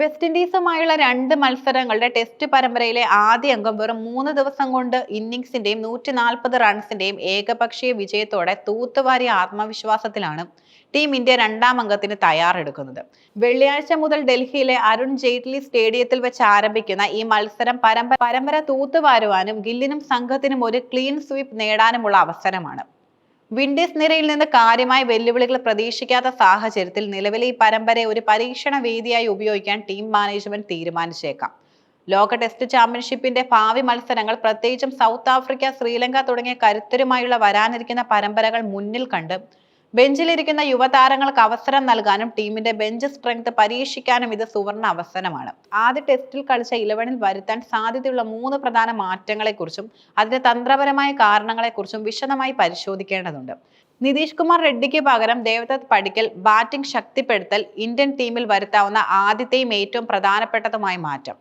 West ഇൻഡീസുമായുള്ള രണ്ട് മത്സരങ്ങളുടെ test പരമ്പരയിലെ ആദ്യ അംഗം വെറും മൂന്ന് ദിവസം കൊണ്ട് ഇന്നിംഗ്സിന്റെയും നൂറ്റി നാൽപ്പത് റൺസിന്റെയും ഏകപക്ഷീയ വിജയത്തോടെ തൂത്തുവാരി ആത്മവിശ്വാസത്തിലാണ് ടീം ഇന്ത്യ രണ്ടാം അംഗത്തിന് തയ്യാറെടുക്കുന്നത്. വെള്ളിയാഴ്ച മുതൽ ഡൽഹിയിലെ അരുൺ ജെയ്റ്റ്ലി സ്റ്റേഡിയത്തിൽ വെച്ച് ആരംഭിക്കുന്ന ഈ മത്സരം പരമ്പര പരമ്പര തൂത്തുവാരുവാനും ഗില്ലിനും സംഘത്തിനും ഒരു ക്ലീൻ സ്വീപ്പ് നേടാനുമുള്ള അവസരമാണ്. വിൻഡീസ് നിരയിൽ നിന്ന് കാര്യമായ വെല്ലുവിളികൾ പ്രതീക്ഷിക്കാത്ത സാഹചര്യത്തിൽ നിലവിലെ ഈ പരമ്പരയെ ഒരു പരീക്ഷണ വേദിയായി ഉപയോഗിക്കാൻ ടീം മാനേജ്മെന്റ് തീരുമാനിച്ചേക്കാം. ലോക ടെസ്റ്റ് ചാമ്പ്യൻഷിപ്പിന്റെ ഭാവി മത്സരങ്ങൾ പ്രത്യേകിച്ചും സൗത്ത് ആഫ്രിക്ക ശ്രീലങ്ക തുടങ്ങിയ കരുത്തരുമായുള്ള വരാനിരിക്കുന്ന പരമ്പരകൾ മുന്നിൽ കണ്ട് ബെഞ്ചിലിരിക്കുന്ന യുവതാരങ്ങൾക്ക് അവസരം നൽകാനും ടീമിന്റെ ബെഞ്ച് സ്ട്രെങ്ത് പരീക്ഷിക്കാനും ഇത് സുവർണ അവസരമാണ്. ആദ്യ ടെസ്റ്റിൽ കളിച്ച ഇലവനിൽ വരുത്താൻ സാധ്യതയുള്ള മൂന്ന് പ്രധാന മാറ്റങ്ങളെക്കുറിച്ചും അതിന്റെ തന്ത്രപരമായ കാരണങ്ങളെക്കുറിച്ചും വിശദമായി പരിശോധിക്കേണ്ടതുണ്ട്. നിതീഷ് കുമാർ റെഡ്ഡിക്ക് പകരം ദേവദത്ത് പടിക്കൽ ബാറ്റിംഗ് ശക്തിപ്പെടുത്തൽ ഇന്ത്യൻ ടീമിൽ വരുത്താവുന്ന ആദ്യത്തെയും ഏറ്റവും പ്രധാനപ്പെട്ടതുമായ മാറ്റം.